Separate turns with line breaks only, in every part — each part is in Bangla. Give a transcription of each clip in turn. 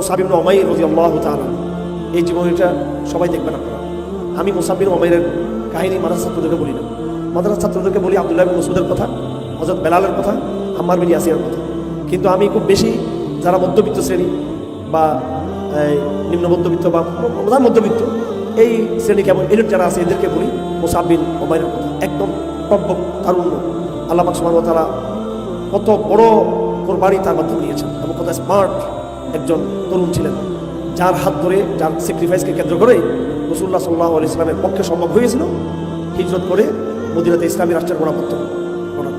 মোসাবিন অমাই রদি আল্লাহ তালা এই জীবনীটা সবাই দেখবেন আপনারা। আমি মোসাবিন অমাইরের কাহিনী মাদ্রাসা ছাত্রদেরকে বলি না। মাদ্রাসা ছাত্রদেরকে বলি আবদুল্লাহ মসুদের কথা হজরত বেলালের কথা আম্মার বিন ইয়াসিয়ার কথা। কিন্তু আমি খুব বেশি যারা মধ্যবিত্ত শ্রেণি বা নিম্ন মধ্যবিত্ত বা প্রধান মধ্যবিত্ত, এই শ্রেণি কেমন এদের যারা আছে এদেরকে বলি মোসাবিন ওমাইরের কথা। একদম প্রব্য তারুণ্য। আল্লাহ সুমান তারা কত বড় কোরবানি তার মাধ্যমে নিয়েছেন এবং কত স্মার্ট একজন তরুণ ছিলেন। যার হাত ধরে, যার স্যাক্রিফাইসকে কেন্দ্র করে রসুল্লাহ সাল্লাহ আলি ইসলামের পক্ষে সম্ভব হয়েছিল হিজরত করে মদিনাতে ইসলামী রাষ্ট্রের গোড়াপত্র করা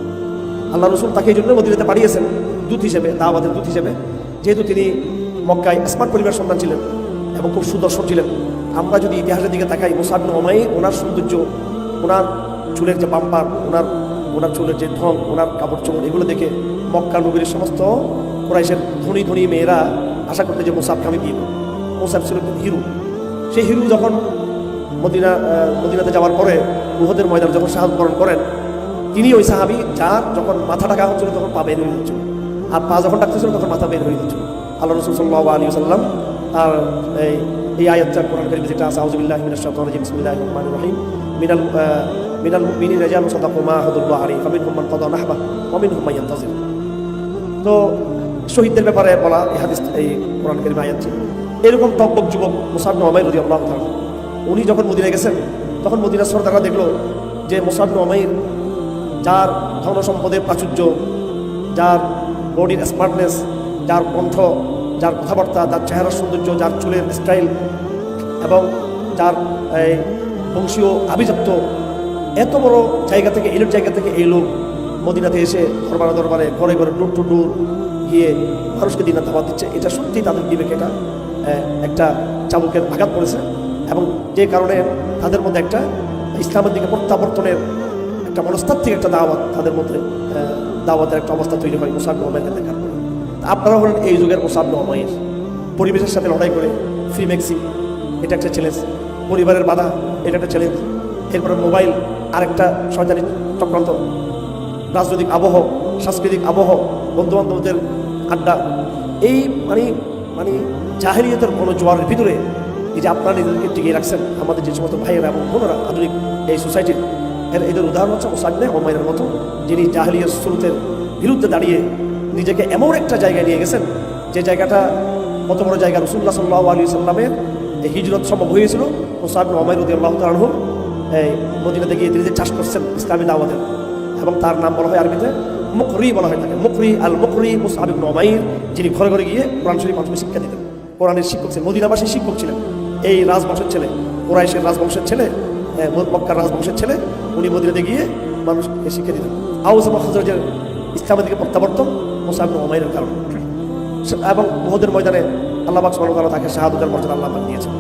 আল্লাহ রসুল তাকে এই জন্য মদিনাতে পাঠিয়েছেন, দূত হিসেবে, দাওয়াতের দূত হিসেবে। যেহেতু তিনি মক্কায় স্মার্ট পরিবার সন্তান ছিলেন এবং খুব সুদর্শন ছিলেন, আমরা যদি ইতিহাসের দিকে তাকাই মোসাদ ওমাই ওনার সৌন্দর্য, ওনার চুলের যে বাম্পার, ওনার ওনার চুলের যে ঢং, ওনার কাপড় চোপড়, এগুলো দেখে মক্কা নগরীর সমস্ত কোরাইশের ধনী ধনী মেয়েরা আশা করতে যে মোসাবকে আমি করব। মোসাব ছিল হিরো। সেই হিরু যখন মদিনা মদিনাতে যাওয়ার পরে উহদের ময়দান যখন শাহাদ বরণ করেন, তিনি ওই সাহাবি, যার যখন মাথা টাকা হচ্ছিল তখন পা বের হয়ে যাচ্ছিল। আর পা যখন ডাকতেছিল তখন মাথা বের হয়ে যাচ্ছিল। আল্লাহ রসুল সাল্লাহ আলী সাল্লাম তার, এই এই আয়াতটা কোরআন করিম যেটা আছে আউজুবিল্লাহ মিনাশ শাইতানির রাজিম বিসমিল্লাহির রহমানির রহিম। মিনাল মিনাল মুমিনিন রিজালুন সাদাকু মা আহাদুল্লাহ আলাইহি, ফামিনহুম মান কাদা নাহবা ওয়া মিনহুম মান ইয়ান্তাজির। তো শহীদদের ব্যাপারে বলা এই হাদিস, এই কোরআন করিম আয়াত এরকম টকবক যুবক মুসাব নোমাই রদি আল্লাহ উনি যখন মদিনায় গেছেন, তখন মদিনার সরদাররা দেখল যে মুসাব নোমাইর যার ধন সম্পদে প্রাচুর্য, যার বডির স্মার্টনেস, যার কণ্ঠ, যার কথাবার্তা, যার চেহারার সৌন্দর্য, যার চুলের স্টাইল এবং যার, এই বংশীয় আভিজাত্য, এত বড় জায়গা থেকে, এলোর জায়গা থেকে এই লোক মদিনাতে এসে দরবারে দরবারে ঘরে ঘরে ডোর টু ডোর গিয়ে মানুষকে দিনা দাওয়াত দিচ্ছে। এটা সত্যি তাদের বিবেকে, এটা একটা চাবুকের আঘাত পড়েছে এবং যে কারণে তাদের মধ্যে একটা ইসলামের দিকে প্রত্যাবর্তনের একটা মনস্তাত্ত্বিক একটা দাওয়াত তাদের মধ্যে দাওয়াতের একটা অবস্থা তৈরি হয় মুসাব নোমাইকে দেখার পরে। আপনারা হলেন এই যুগের মুসাব নোমাইয়ের পরিবেশের সাথে লড়াই করে ফ্রি ম্যাক্সি, এটা একটা চ্যালেঞ্জ। পরিবারের বাধা, এটা একটা চ্যালেঞ্জ। এরপরে মোবাইল, আরেকটা সরকারি চক্রান্ত। রাজনৈতিক আবহ, সাংস্কৃতিক আবহ, বন্ধুবান্ধবদের আড্ডা, এই মানে মানে জাহেরিয়তের কোনো জোয়ারের ভিতরে এই যে আপনারা নিজেদেরকে টিকিয়ে রাখছেন, আমাদের যে সমস্ত ভাইয়েরা এবং বোনেরা আধুনিক এই সোসাইটির, এর, এদের উদাহরণ হচ্ছে ওসাদনে ওমাইনের মতো, যিনি জাহেলিয়ার স্রোতের বিরুদ্ধে দাঁড়িয়ে নিজেকে এমন একটা জায়গায় নিয়ে গেছেন, যে জায়গাটা কত বড় জায়গা রসুল্লাহ সাল্লাহ আলী সাল্লামের হিজরত সম্ভব হয়েছিল ওমাইর উদ্দিন আল্লাহ তালাহ এই মদিনাতে গিয়ে তিনি যে চাষ করছেন ইসলামী দাওয়াতের এবং তার নাম বলা হয় আরবিতে মুকরি বলা হয় তাকে মুকরি আল মুকরি মুসাহিব নমাইর যিনি ঘরে ঘরে গিয়ে কোরআন শরীফ মানুষকে শিক্ষা দিতেন। কোরআনের শিক্ষক ছিলেন, মদিনাবাসীর শিক্ষক ছিলেন। এই রাজবংশের ছেলে, কোরাইশের রাজবংশের ছেলে মক্কার রাজবংশের ছেলে, উনি মদিনাতে গিয়ে মানুষকে শিক্ষা দিতেন। আউস এবং ইসলামের দিকে প্রত্যাবর্তন মুসাহিব নমাইরের কারণে। এবং বহুদের ময়দানে আল্লাহ তাআলা তাকে শাহাদতের মর্যাদা আল্লাহ পাক দিয়েছেন।